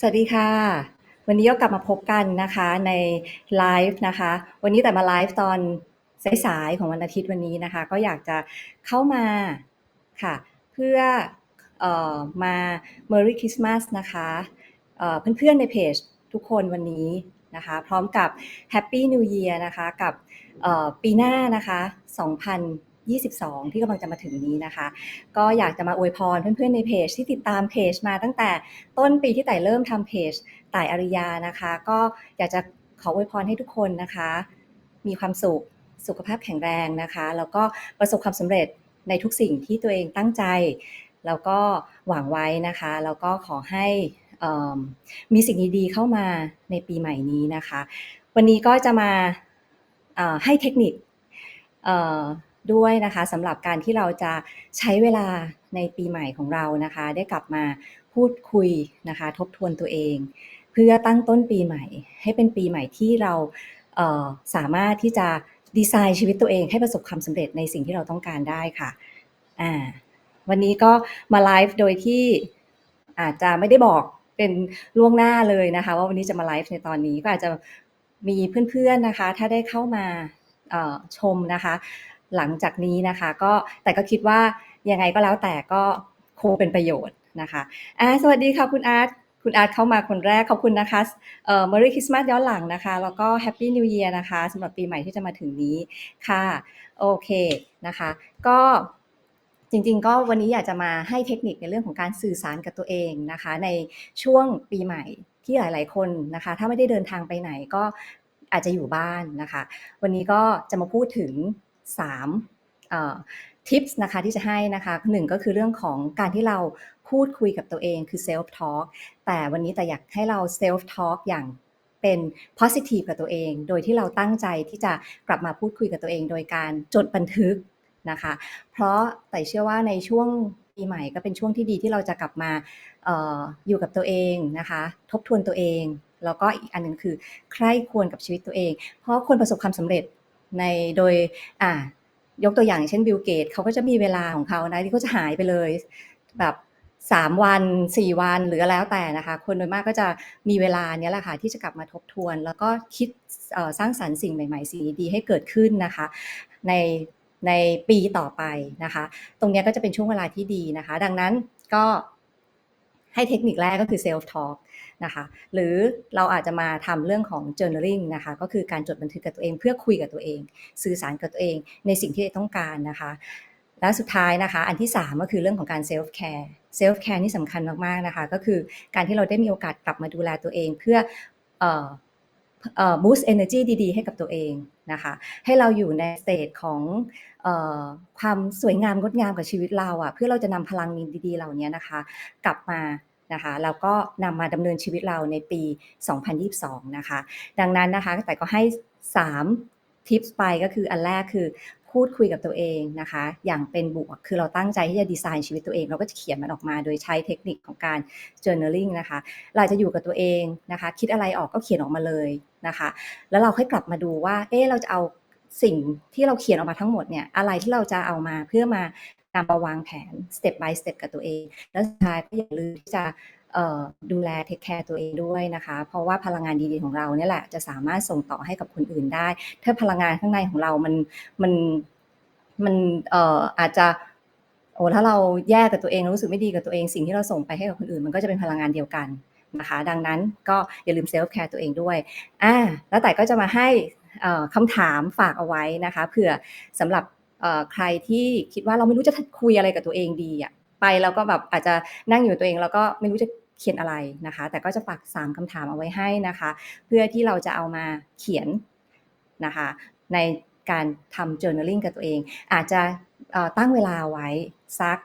สวัสดีค่ะ วันนี้ก็กลับมาพบกันนะคะในไลฟ์นะคะ วันนี้แต่มาไลฟ์ตอนสายๆของวันอาทิตย์วันนี้นะคะ ก็อยากจะเข้ามาค่ะ เพื่อออมา Merry Christmas นะคะเเพื่อนๆในเพจทุกคนวันนี้นะคะ พร้อมกับ Happy New Year นะคะ กับปีหน้านะคะ 2022 ที่กำลังจะมาถึงนี้นะคะ ก็อยากจะมาอวยพรเพื่อนๆในเพจที่ติดตามเพจมาตั้งแต่ต้นปีที่ไต่เริ่มทำเพจไต่อริยานะคะ ก็อยากจะขออวยพรให้ทุกคนนะคะ มีความสุขสุขภาพแข็งแรงนะคะ แล้วก็ประสบความสำเร็จในทุกสิ่งที่ตัวเองตั้งใจ แล้วก็หวังไว้นะคะ แล้วก็ขอให้อมีสิ่งดีๆเข้ามาในปีใหม่นี้นะคะ วันนี้ก็จะมาให้เทคนิค ด้วยนะคะสำหรับการที่เราจะใช้เวลาในปีใหม่ของเรานะคะ ได้กลับมาพูดคุยนะคะ ทบทวนตัวเอง เพื่อตั้งต้นปีใหม่ ให้เป็นปีใหม่ที่เราเสามารถที่จะดีไซน์ชีวิตตัวเองให้ประสบความสำเร็จในสิ่งที่เราต้องการได้ค่ะอ่าวันนี้ก็มาไลฟ์โดยที่อาจจะไม่ได้บอกเป็นล่วงหน้าเลยนะคะ ว่าวันนี้จะมาไลฟ์ในตอนนี้ก็อาจจะมีเพื่อนๆนะคะ ถ้าได้เข้ามาชมนะคะ หลังจากนี้นะคะ ก็แต่ก็คิดว่ายังไงก็แล้วแต่ก็คงเป็นประโยชน์นะคะอ่าสวัสดีค่ะคุณอาร์ตคุณอาร์ตเข้ามาคนแรกขอบคุณนะคะเอ่อ Merry Christmas ย้อนหลังนะคะ แล้วก็ Happy New Year นะคะสำหรับปีใหม่ที่จะมาถึงนี้ค่ะ โอเคนะคะ ก็จริงๆ ก็วันนี้อยากจะมาให้เทคนิคในเรื่องของการสื่อสารกับตัวเองนะคะ ในช่วงปีใหม่ที่หลายๆคนนะคะ ถ้าไม่ได้เดินทางไปไหนก็อาจจะอยู่บ้านนะคะ วันนี้ก็จะมาพูดถึง 3เอ่อทิปส์นะคะที่จะให้นะคะหนึ่งก็คือเรื่องของการที่เราพูดคุยกับตัวเองคือ self talk แต่วันนี้แต่อยากให้เรา self talk อย่างเป็น positive กับตัวเอง โดยที่เราตั้งใจที่จะกลับมาพูดคุยกับตัวเอง โดยการจดบันทึกนะคะ เพราะแต่เชื่อว่าในช่วงปีใหม่ก็เป็นช่วงที่ดีที่เราจะกลับมาอออยู่กับตัวเองนะคะ ทบทวนตัวเอง แล้วก็อีกอันหนึงคือใคร่ควรกับชีวิตตัวเอง เพราะคนประสบความสำเร็จ ในโดยอ่ายกตัวอย่างเช่นบิลเกตเขาก็จะมีเวลาของเขานะที่เขาจะหายไปเลยแบบ3วัน4วันหรือแล้วแต่นะคะ คนโดยมากก็จะมีเวลาเนี้ยแหละค่ะที่จะกลับมาทบทวน แล้วก็คิดสร้างสรรค์สิ่งใหม่ๆสิ่งดีๆให้เกิดขึ้นนะคะ ในในปีต่อไปนะคะ ตรงเนี้ยก็จะเป็นช่วงเวลาที่ดีนะคะ ดังนั้นก็ ให้เทคนิคแรกก็คือ self talk นะคะ หรือเราอาจจะมาทำเรื่องของ journaling นะคะ ก็คือการจดบันทึกกับตัวเอง เพื่อคุยกับตัวเอง สื่อสารกับตัวเอง ในสิ่งที่ต้องการนะคะ และสุดท้ายนะคะ อันที่ 3 ก็คือเรื่องของการ self care self care นี่สำคัญมากๆนะคะ ก็คือการที่เราได้มีโอกาสกลับมาดูแลตัวเองเพื่อ เอ่อเอ่อร์จีดี ๆ ให้กับตัวเองนะคะ ให้เราอยู่ในสเตจของเอ่อความสวยงามงดงามกับชีวิตเราอะ่ะ เพื่อเราจะนำพลังดีๆ เหล่านี้นะคะ กลับมานะคะแล้วก็นำมาดำเนินชีวิตเราในปี 2022 นะคะ ดังนั้นนะคะ แต่ก็ให้ 3 ทิปไปก็คืออันแรกคือ พูดคุยกับตัวเองนะคะ อย่างเป็นบวก คือเราตั้งใจที่จะดีไซน์ชีวิตตัวเอง เราก็จะเขียนมันออกมาโดยใช้เทคนิคของการ journaling นะคะ เราจะอยู่กับตัวเองนะคะ คิดอะไรออกก็เขียนออกมาเลยนะคะ แล้วเราค่อยกลับมาดูว่า เอ๊เราจะเอาสิ่งที่เราเขียนออกมาทั้งหมดเนี่ย อะไรที่เราจะเอามาเพื่อมานำมาวางแผน step by step กับตัวเอง แล้วสุดท้ายก็อย่าลืมที่จะ ดูแลเทคแคร์ตัวเองด้วยนะคะ เพราะว่าพลังงานดีๆของเราเนี่ยแหละจะสามารถส่งต่อให้กับคนอื่นได้ ถ้าพลังงานข้างในของเรามันมันมันเอ่ออาจจะโอ้ถ้าเราแย่กับตัวเองรู้สึกไม่ดีกับตัวเองสิ่งที่เราส่งไปให้กับคนอื่น มันก็จะเป็นพลังงานเดียวกันนะคะ ดังนั้นก็อย่าลืมเซลฟ์แคร์ตัวเองด้วยอ่าแล้วแต่ก็จะมาให้คำถามฝากเอาไว้นะคะเผื่อสำหรับใครที่คิดว่าเราไม่รู้จะคุยอะไรกับตัวเองดีอะไปแล้วก็แบบอาจจะนั่งอยู่ตัวเองแล้วก็ไม่รู้จะ เขียนอะไรนะคะ แต่ก็จะฝาก3คำถามเอาไว้ให้นะคะ เพื่อที่เราจะเอามาเขียนนะคะ ในการทำ journaling กับตัวเอง อาจจะตั้งเวลาไว้สัก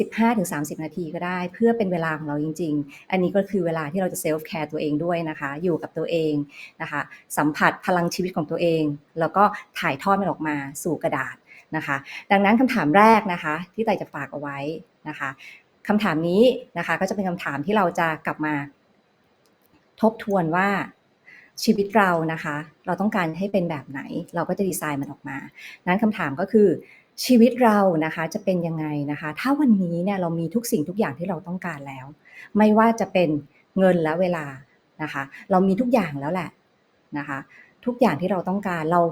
15-30 นาทีก็ได้ เพื่อเป็นเวลาของเราจริง ๆ อันนี้ก็คือเวลาที่เราจะ self care ตัวเองด้วยนะคะ อยู่กับตัวเองนะคะ สัมผัสพลังชีวิตของตัวเอง แล้วก็ถ่ายทอดมันออกมาสู่กระดาษนะคะ ดังนั้นคำถามแรกนะคะ ที่ไต่จะฝากเอาไว้นะคะ คำถามนี้นะคะ ก็จะเป็นคำถามที่เราจะกลับมา ทบทวนว่าชีวิตเรานะคะ เราต้องการให้เป็นแบบไหน เราก็จะดีไซน์มันออกมา นั้นคำถามก็คือชีวิตเรานะคะจะเป็นยังไงนะคะ ถ้าวันนี้เนี่ยเรามีทุกสิ่งทุกอย่างที่เราต้องการแล้ว ไม่ว่าจะเป็นเงินและเวลานะคะ เรามีทุกอย่างแล้วแหละนะคะ ทุกอย่างที่เราต้องการเรา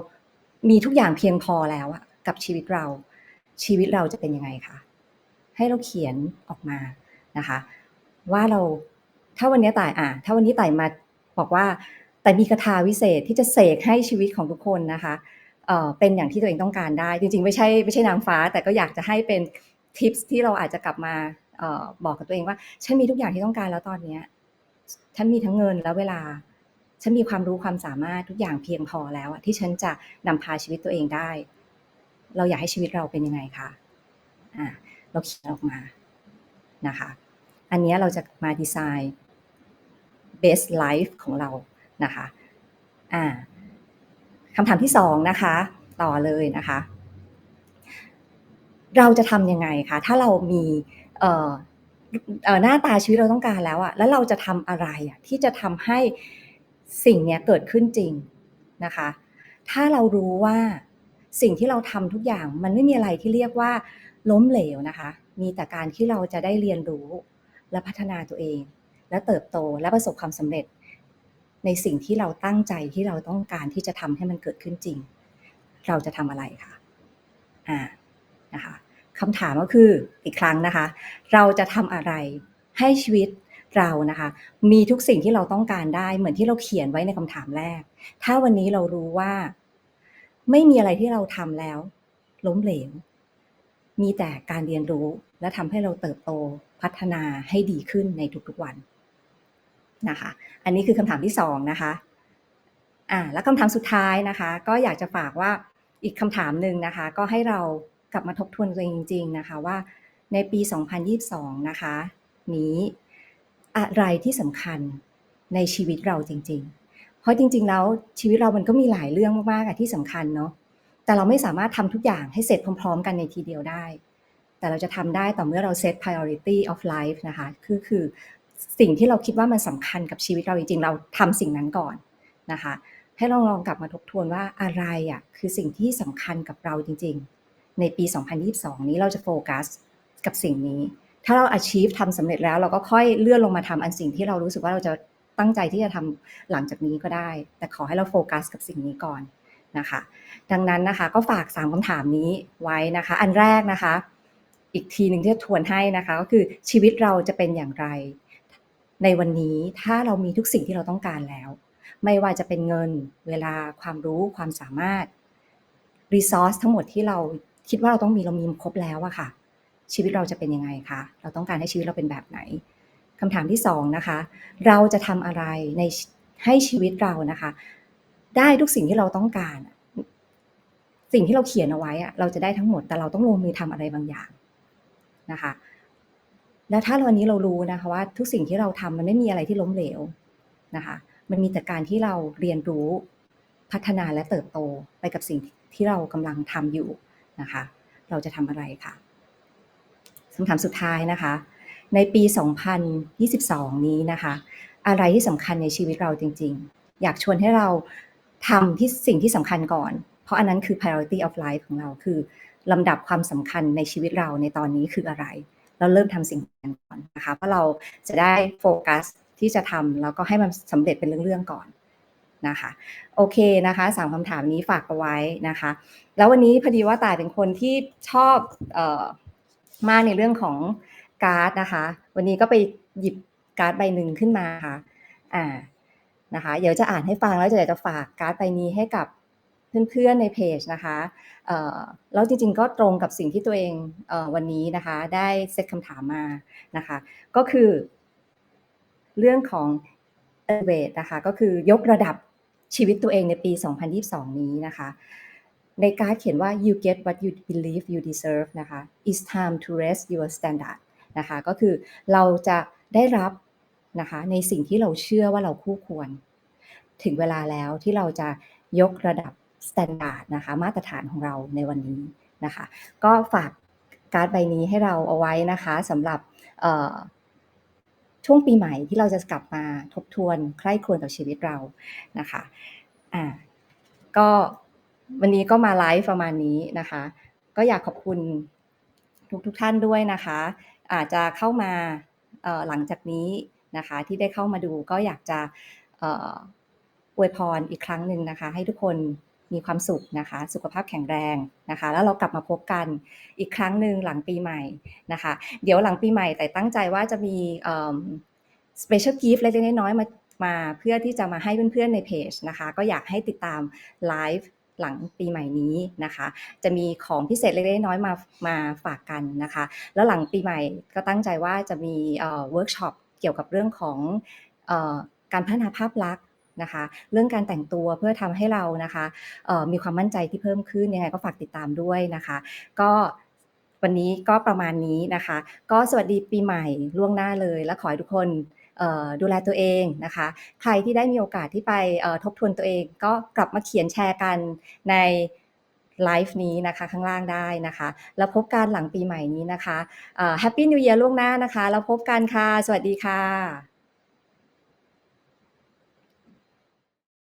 มีทุกอย่างเพียงพอแล้วอะกับชีวิตเรา ชีวิตเราจะเป็นยังไงคะ ให้เราเขียนออกมานะคะ ว่าเราถ้าวันนี้ต่ายอะถ้าวันนี้ต่ายมาบอกว่าแต่มีคาถาวิเศษที่จะเสกให้ชีวิตของทุกคนนะคะเอ่อเป็นอย่างที่ตัวเองต้องการได้ จริง ๆ ไม่ใช่ไม่ใช่นางฟ้า แต่ก็อยากจะให้เป็นทิปที่เราอาจจะกลับมาเอ่อบอกกับตัวเองว่า ฉันมีทุกอย่างที่ต้องการแล้วตอนเนี้ฉันมีทั้งเงินและเวลา ฉันมีความรู้ความสามารถทุกอย่างเพียงพอแล้วที่ฉันจะนำพาชีวิตตัวเองได้ เราอยากให้ชีวิตเราเป็นยังไงคะอะ เราเขียนออกมานะคะ อันนี้เราจะมาดีไซน์ best life ของเรานะคะอ่าคำถามที่สองนะคะ ต่อเลยนะคะ เราจะทำยังไงคะถ้าเรามีเอ่อเอ่อหน้าตาชีวิตเราต้องการแล้วอะแล้วเราจะทำอะไรอะที่จะทำให้สิ่งเนี้ยเกิดขึ้นจริงนะคะ ถ้าเรารู้ว่าสิ่งที่เราทำทุกอย่างมันไม่มีอะไรที่เรียกว่า ล้มเหลวนะคะ มีแต่การที่เราจะได้เรียนรู้และพัฒนาตัวเอง และเติบโตและประสบความสำเร็จ ในสิ่งที่เราตั้งใจที่เราต้องการที่จะทำให้มันเกิดขึ้นจริง เราจะทำอะไรคะอ่านะคะคำถามก็คืออีกครั้งนะคะ เราจะทำอะไรให้ชีวิตเรานะคะ มีทุกสิ่งที่เราต้องการได้เหมือนที่เราเขียนไว้ในคำถามแรก ถ้าวันนี้เรารู้ว่า ไม่มีอะไรที่เราทำแล้ว ล้มเหลว มีแต่การเรียนรู้และทำให้เราเติบโตพัฒนาให้ดีขึ้นในทุกๆวันนะคะ อันนี้คือคำถามที่สองนะคะอ่าแล้วคำถามสุดท้ายนะคะ ก็อยากจะฝากว่าอีกคำถามหนึ่งนะคะ ก็ให้เรากลับมาทบทวนตัวเองจริง ๆนะคะว่าในปี 2022 นะคะ นี้อะไรที่สำคัญในชีวิตเราจริง ๆ เพราะจริง ๆ แล้วชีวิตเรามันก็มีหลายเรื่องมากๆอะที่สำคัญเนาะ แต่เราไม่สามารถทำทุกอย่างให้เสร็จพร้อม ๆ กันในทีเดียวได้ แต่เราจะทำได้ต่อเมื่อเรา set priority of life นะคะคือคือสิ่งที่เราคิดว่ามันสำคัญกับชีวิตเราจริงๆ เราทำสิ่งนั้นก่อนนะคะ ให้เราลองกลับมาทบทวนว่าอะไรอะคือสิ่งที่สำคัญกับเราจริง ๆ ในปี 2022 นี้เราจะโฟกัสกับสิ่งนี้ ถ้าเรา achieve ทำสำเร็จแล้วเราก็ค่อยเลื่อนลงมาทำอันสิ่งที่เรารู้สึกว่าเราจะตั้งใจที่จะทำหลังจากนี้ก็ได้ แต่ขอให้เราโฟกัสกับสิ่งนี้ก่อน นะคะ ดังนั้นนะคะก็ฝาก 3คำถามนี้ไว้นะคะ อันแรกนะคะ อีกทีหนึ่งที่จะทวนให้นะคะ ก็คือชีวิตเราจะเป็นอย่างไร ในวันนี้ถ้าเรามีทุกสิ่งที่เราต้องการแล้ว ไม่ว่าจะเป็นเงินเวลาความรู้ความสามารถ resource ทั้งหมดที่เราคิดว่าเราต้องมีเรามีครบแล้วอะค่ะ ชีวิตเราจะเป็นยังไงคะเราต้องการให้ชีวิตเราเป็นแบบไหนคำถามที่สองนะคะ เราจะทำอะไรในให้ชีวิตเรานะคะ ได้ทุกสิ่งที่เราต้องการ สิ่งที่เราเขียนเอาไว้อะเราจะได้ทั้งหมดแต่เราต้องลงมือทำอะไรบางอย่างนะคะ และถ้าวันนี้เรารู้นะคะว่าทุกสิ่งที่เราทำมันไม่มีอะไรที่ล้มเหลวนะคะ มันมีแต่การที่เราเรียนรู้พัฒนาและเติบโตไปกับสิ่งที่เรากำลังทำอยู่นะคะ เราจะทำอะไรคะคำถามสุดท้ายนะคะ ในปี 2022 นี้นะคะ อะไรที่สำคัญในชีวิตเราจริง ๆ อยากชวนให้เรา ทำที่สิ่งที่สำคัญก่อน เพราะอันนั้นคือ priority of life ของเราคือลำดับความสำคัญในชีวิตเราในตอนนี้คืออะไร เราเริ่มทำสิ่งนั้นก่อนนะคะเพราะเราจะได้โฟกัสที่จะทำแล้วก็ให้มันสำเร็จเป็นเรื่องๆก่อนนะคะโอเคนะคะสามคำถามนี้ฝากเอาไว้นะคะ แล้ววันนี้พอดีว่าตายเป็นคนที่ชอบออมากในเรื่องของการ์ดนะคะ วันนี้ก็ไปหยิบการ์ดใบหนึ่งขึ้นมาค่ะอ่า นะคะ เดี๋ยวจะอ่านให้ฟังแล้วจะอยากจะฝากการ์ดใบนี้ให้กับเพื่อนๆในเพจนะคะแล้วจริงๆก็ตรงกับสิ่งที่ตัวเองอวันนี้นะคะได้เซตคำถามมานะคะ ก็คือ เรื่องของ elevate นะคะก็คือยกระดับชีวิตตัวเองในปี 2022 นี้นะคะ ในการเขียนว่า you get what you believe you deserve นะคะ it's time to raise your standard นะคะก็คือเราจะได้รับ นะคะ ในสิ่งที่เราเชื่อว่าเราคู่ควร ถึงเวลาแล้วที่เราจะยกระดับ standard นะคะ มาตรฐานของเราในวันนี้นะคะ ก็ฝากการ์ดใบนี้ให้เราเอาไว้นะคะสำหรับช่วงปีใหม่ที่เราจะกลับมาทบทวนใคร่ครวญกับชีวิตเรานะคะอ่าก็วันนี้ก็มาไลฟ์ประมาณนี้นะคะ ก็อยากขอบคุณทุกทุกท่านด้วยนะคะ อาจจะเข้ามาหลังจากนี้ นะคะ ที่ได้เข้ามาดูก็อยากจะอวยพรอีกครั้งหนึ่งนะคะ ให้ทุกคนมีความสุขนะคะ สุขภาพแข็งแรงนะคะ แล้วเรากลับมาพบกันอีกครั้งหนึ่งหลังปีใหม่นะคะ เดี๋ยวหลังปีใหม่แต่ตั้งใจว่าจะมีสเอ่อ special gift เล็กๆน้อยๆมามาเพื่อที่จะมาให้เพื่อนๆในเพจนะคะ ก็อยากให้ติดตามไลฟ์หลังปีใหม่นี้นะคะ จะมีของพิเศษเล็กๆน้อยๆมามาฝากกันนะคะ แล้วหลังปีใหม่ก็ตั้งใจว่าจะมีเวิร์กช็อป กี่ยวกับเรื่องของออการพัฒนาภาพลักษณ์นะคะ เรื่องการแต่งตัวเพื่อทำให้เรานะคะมีความมั่นใจที่เพิ่มขึ้นยังไงก็ฝากติดตามด้วยนะคะ ก็วันนี้ก็ประมาณนี้นะคะ ก็สวัสดีปีใหม่ล่วงหน้าเลย และขอให้ทุกคนดูแลตัวเองนะคะ ใครที่ได้มีโอกาสที่ไปทบทวนตัวเอง ก็กลับมาเขียนแชร์กันใน ไลฟ์นี้นะคะข้างล่างได้นะคะ แล้วพบกันหลังปีใหม่นี้นะคะแฮปปี้นิวเ a ียร์ล่วงหน้านะคะ แล้วพบกันค่ะ สวัสดีค่ะ